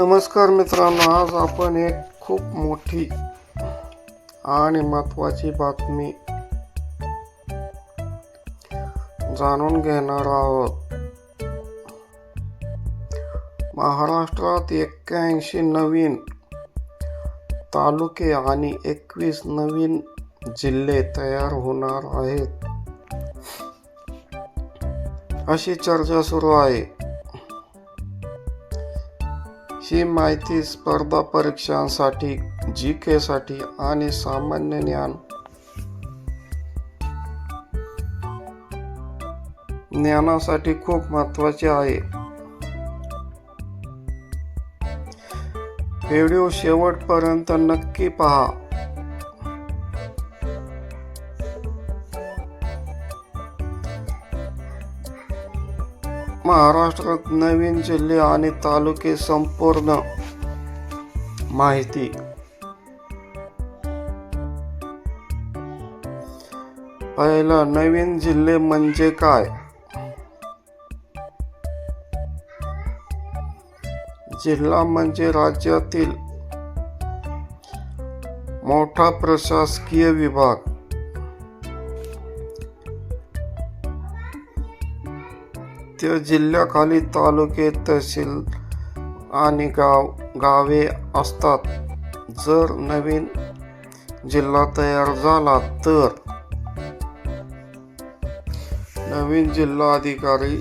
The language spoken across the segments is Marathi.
नमस्कार मित्रांनो आज आपण एक खूप मोठी आणि महत्त्वाची बातमी जाणून घेणार आहोत. महाराष्ट्रात एक्क्याऐंशी नवीन तालुके आणि एकवीस नवीन जिल्हे तयार होणार आहेत. अशी चर्चा सुरू आहे. ही माहिती स्पर्धा परीक्षांसाठी जी केसाठी आणि सामान्य ज्ञान ज्ञानासाठी खूप महत्त्वाचे आहे. व्हिडिओ शेवटपर्यंत नक्की पहा. महाराष्ट्रात नवीन जिल्हे आणि तालुके संपूर्ण माहिती. पहिला नवीन जिल्हे म्हणजे काय? जिल्हा म्हणजे राज्यातील मोठा प्रशासकीय विभाग. त्या जिल्ह्याखाली तालुके तहसील आणि गाव गावे असतात. जर नवीन जिल्हा तयार झाला तर नवीन जिल्हा अधिकारी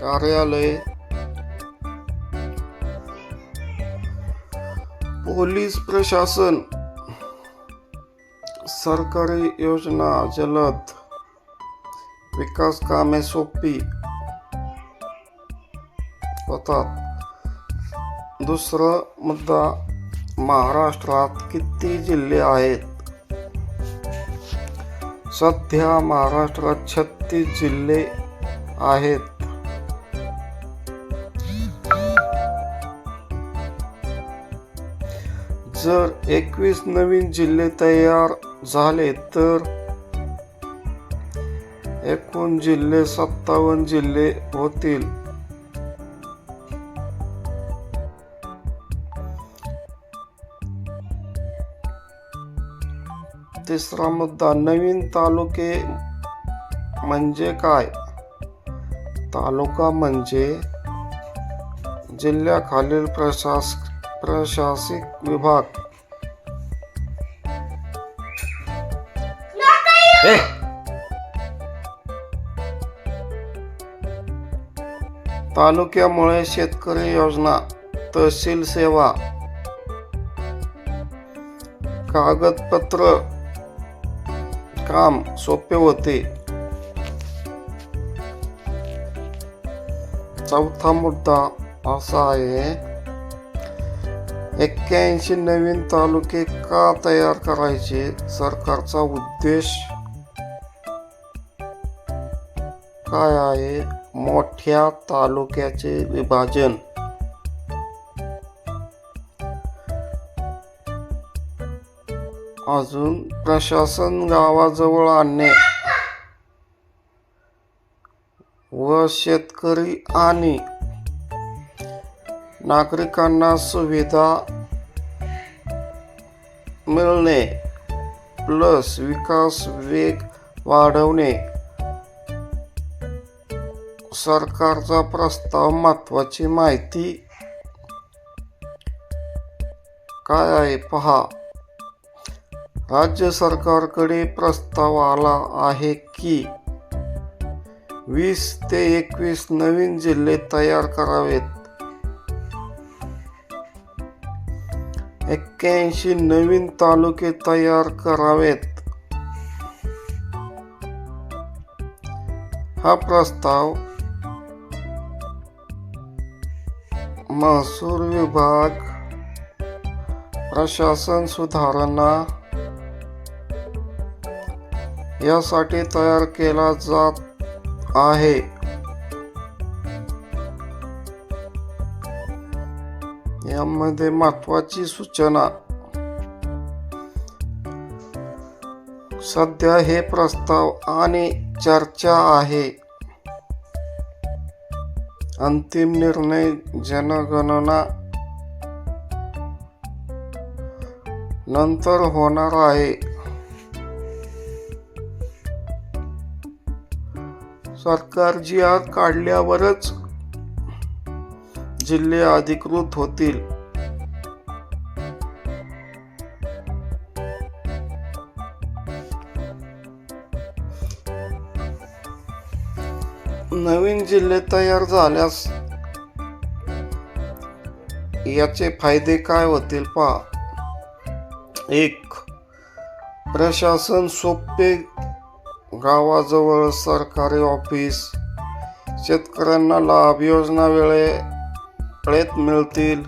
कार्यालय पोलीस प्रशासन सरकारी योजना जलद विकास कामे सोपी होतात दुसरं मुद्दा महाराष्ट्रात किती जिल्हे आहेत? सध्या महाराष्ट्रात छत्तीस जिल्हे आहेत. जर एकवीस नवीन जिल्हे तयार झाले तर एकूण जिल्हे सत्तावन्न जिल्हे होतील. तिसरा मुद्दा नवीन तालुके म्हणजे काय? तालुका म्हणजे जिल्ह्याखालील प्रशास प्रशासकीय विभाग. तालुक्यामुळे शेतकरी योजना तहसील सेवा कागदपत्र काम सोपे होते. चौथा मुद्दा असा आहे एक्क्याऐंशी नवीन तालुके का तयार करायचे? सरकारचा उद्देश काय आहे? मोठ्या तालुक्याचे विभाजन. अजून प्रशासन गावाजवळ आणणे. व शेतकरी आणि नागरिकांना सुविधा मिळणे प्लस विकास वेग वाढवणे. सरकारचा प्रस्ताव महत्वाची माहिती. काय आहे पहा. राज्य सरकारकडे प्रस्ताव आला आहे की वीस ते एकवीस नवीन जिल्हे तयार करावेत. एक्क्याऐंशी नवीन तालुके तयार करावेत. हा प्रस्ताव महसूल विभाग प्रशासन सुधारणा यासाठी तयार केला जात आहे. यामध्ये महत्वाची सूचना. सध्या हे प्रस्ताव आणि चर्चा आहे. अंतिम निर्णय जनगणना नंतर होणार आहे. सरकार जी आर काढल्यावरच जिल्हे अधिकृत होतील. नवीन जिल्हे तयार झाल्यास याचे फायदे काय होतील पहा. एक प्रशासन सोपे गावाजवळ सरकारी ऑफिस शेतकऱ्यांना लाभ योजना वेळे वेळेत मिळतील.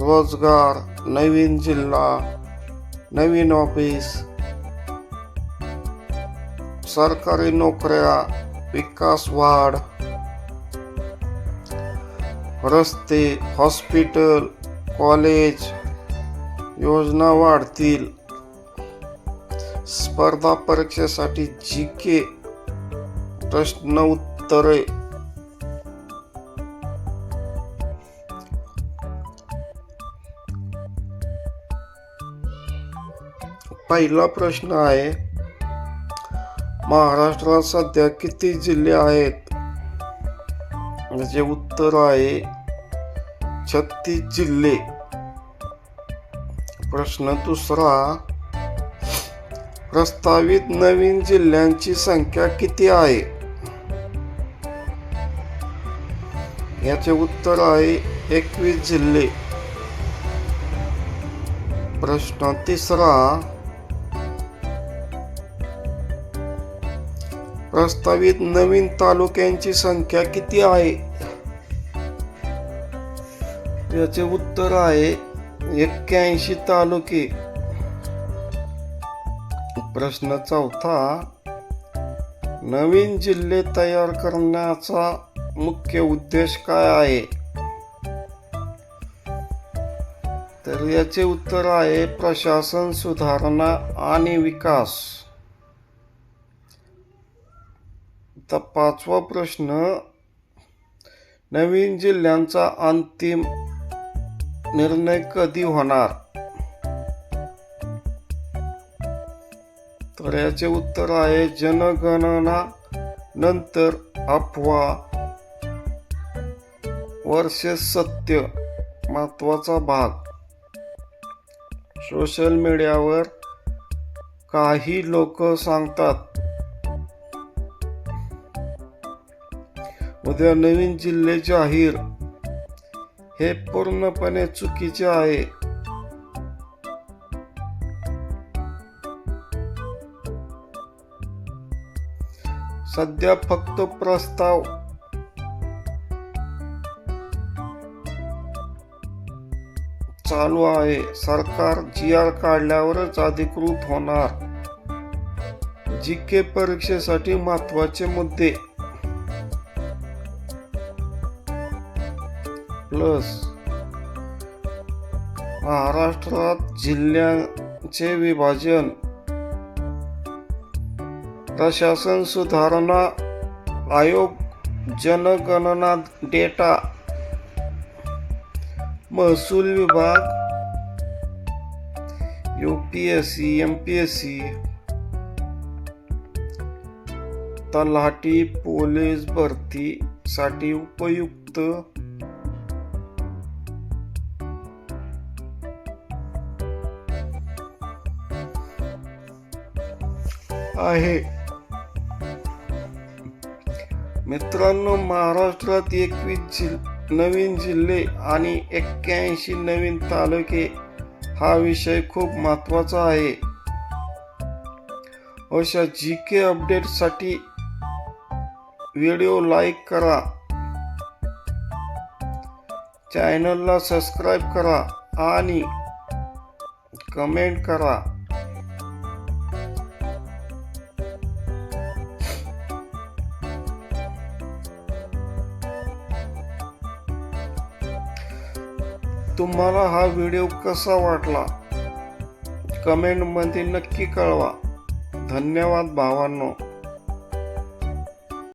रोजगार नवीन जिल्हा नवीन ऑफिस सरकारी नोकऱ्या विकास वाढ. रस्ते हॉस्पिटल कॉलेज योजना वाढतील. स्पर्धा परीक्षेसाठी जी के प्रश्न उत्तरे. पहिला प्रश्न आहे महाराष्ट्रात सध्या किती जिल्हे आहेत? याचे उत्तर आहे छत्तीस जिल्हे. प्रश्न दुसरा प्रस्तावित नवीन जिल्ह्यांची संख्या किती आहे? याचे उत्तर आहे एकवीस जिल्हे. प्रश्न तिसरा प्रस्तावित नवीन तालुक्यांची संख्या किती आहे? याचे उत्तर आहे एक्क्याऐंशी तालुके. प्रश्न चौथा नवीन जिल्हे तयार करण्याचा मुख्य उद्देश काय आहे? तर याचे उत्तर आहे प्रशासन सुधारणा आणि विकास. आता पाचवा प्रश्न नवीन जिल्ह्यांचा अंतिम निर्णय कधी होणार? तर याचे उत्तर आहे जनगणना नंतर अफवा वर्ष सत्य महत्त्वाचा भाग. सोशल मीडियावर काही लोक सांगतात सध्या नवीन जिल्हे जाहीर हे पूर्णपणे चुकीचे आहे. सध्या फक्त प्रस्ताव चालू आहे. सरकार जी आर काढल्यावरच अधिकृत होणार. जी के परीक्षेसाठी महत्त्वाचे मुद्दे प्लस महाराष्ट्रात जिल्ह्यांचे विभाजन प्रशासन सुधारणा आयोग जनगणना डेटा महसूल विभाग U P S C M P S C तलाठी पोलीस भरतीसाठी उपयुक्त आहे. मित्रांनो महाराष्ट्रात एकवीस जिल नवीन जिल्हे आणि एक्क्याऐंशी नवीन तालुके हा विषय खूप महत्त्वाचा आहे. अशा जी के अपडेटसाठी व्हिडिओ लाईक करा. चॅनलला सबस्क्राईब करा आणि कमेंट करा. तुम्हाला हा व्हिडिओ कसा वाटला? कमेंटमध्ये नक्की कळवा. धन्यवाद भावांनो.